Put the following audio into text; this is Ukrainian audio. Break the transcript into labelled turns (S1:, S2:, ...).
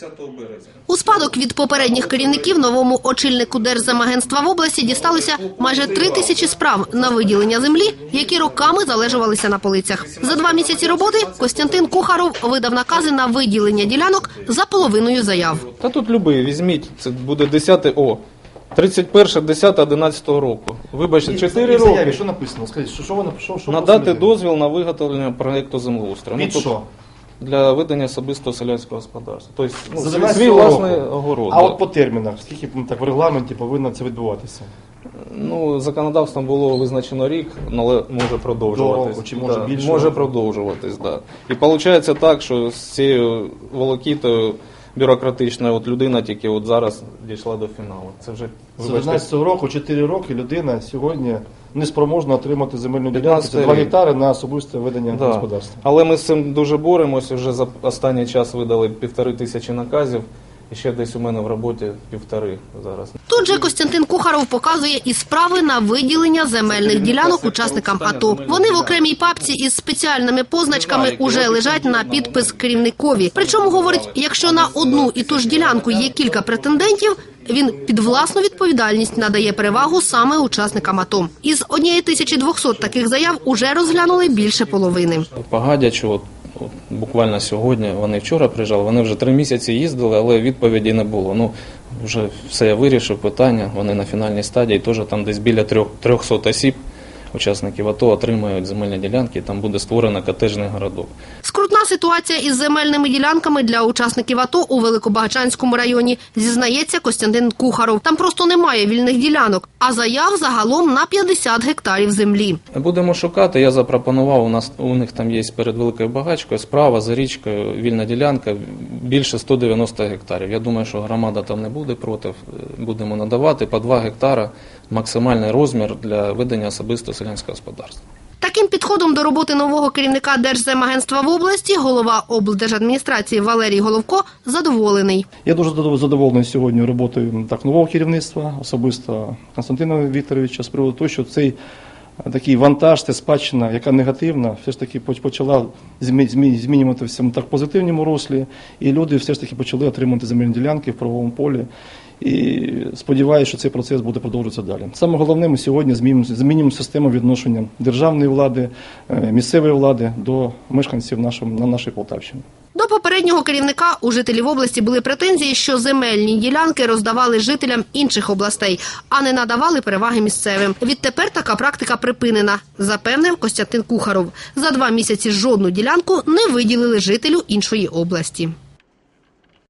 S1: 30 березня.
S2: У спадок від попередніх керівників новому очільнику Держземагентства в області дісталося майже три тисячі справ на виділення землі, які роками залежувалися на полицях. За два місяці роботи Костянтин Кухаров видав накази на виділення ділянок за половиною заяв.
S1: Та тут любий, візьміть, це буде 10 о. 31, 10, 11 року. Вибачте, 4
S3: в заяві,
S1: роки.
S3: що написано? Скажіть, що, що що, що
S1: Надати дозвіл на виготовлення проєкту землеустрою.
S3: Під
S1: тут
S3: що?
S1: Для ведення особистого селянського господарства. Тобто ну,
S3: За
S1: свій,
S3: 12
S1: свій
S3: року.
S1: власний огород.
S3: А
S1: да.
S3: от по термінах, скільки ну, так в регламенті повинно це відбуватися?
S1: Ну, законодавством було визначено рік, але може продовжуватись.
S3: року, чи може
S1: да,
S3: більше
S1: Може
S3: року?
S1: продовжуватись, да. І виходить так, що з цією волокітою бюрократичною от людина тільки от зараз дійшла до фіналу. Це вже
S3: З
S1: вибачте,
S3: 11 року, 4 роки людина сьогодні не спроможна отримати земельну ділянку.
S1: 15
S3: Це 2
S1: рік.
S3: гектари на особисте ведення
S1: Да.
S3: господарства.
S1: Але ми з цим дуже боремося. Вже за останній час видали півтори тисячі наказів. І ще десь у мене в роботі півтори зараз.
S2: Тут же Костянтин Кухаров показує і справи на виділення земельних ділянок учасникам АТО. Вони в окремій папці із спеціальними позначками уже лежать на підпис керівникові. Причому говорить, якщо на одну і ту ж ділянку є кілька претендентів. Він під власну відповідальність надає перевагу саме учасникам АТО. Із 1200 таких заяв уже розглянули більше половини.
S1: Пагадячу буквально сьогодні, вони вчора приїжджали, вони вже три місяці їздили, але відповіді не було. Ну, вже все я вирішив питання, вони на фінальній стадії, теж там десь біля трьох, 300 осіб, учасників АТО, отримають земельні ділянки, і там буде створено котежний городок.
S2: Скрутна ситуація із земельними ділянками для учасників АТО у Великобагачанському районі, зізнається Костянтин Кухаров. Там просто немає вільних ділянок, а заяв загалом на 50 гектарів землі.
S1: Будемо шукати. Я запропонував. У нас у них там є перед великою багачкою, справа за річкою, вільна ділянка більше 190 гектарів. Я думаю, що громада там не буде проти. Будемо надавати по 2 гектара максимальний розмір для ведення особистого селянського господарства.
S2: Таким підходом до роботи нового керівника Держземагентства в області голова облдержадміністрації Валерій Головко задоволений.
S3: Я дуже задоволений сьогодні роботою так нового керівництва, особисто Константина Вікторовича, з приводу того, що цей е, такий вантаж, це спадщина, яка негативна, все ж таки почала змі- змі- змінюватися в так позитивному руслі, і люди все ж таки почали отримувати земельні ділянки в правовому полі. І сподіваюся, що цей процес буде продовжуватися далі. Саме головне, ми сьогодні змінимо систему відношення державної влади, е, місцевої влади до мешканців на нашій Полтавщині.
S2: До попереднього керівника у жителів області були претензії, що земельні ділянки роздавали жителям інших областей, а не надавали переваги місцевим. Відтепер така практика припинена, запевнив Костянтин Кухаров. За два місяці жодну ділянку не виділили жителю іншої області.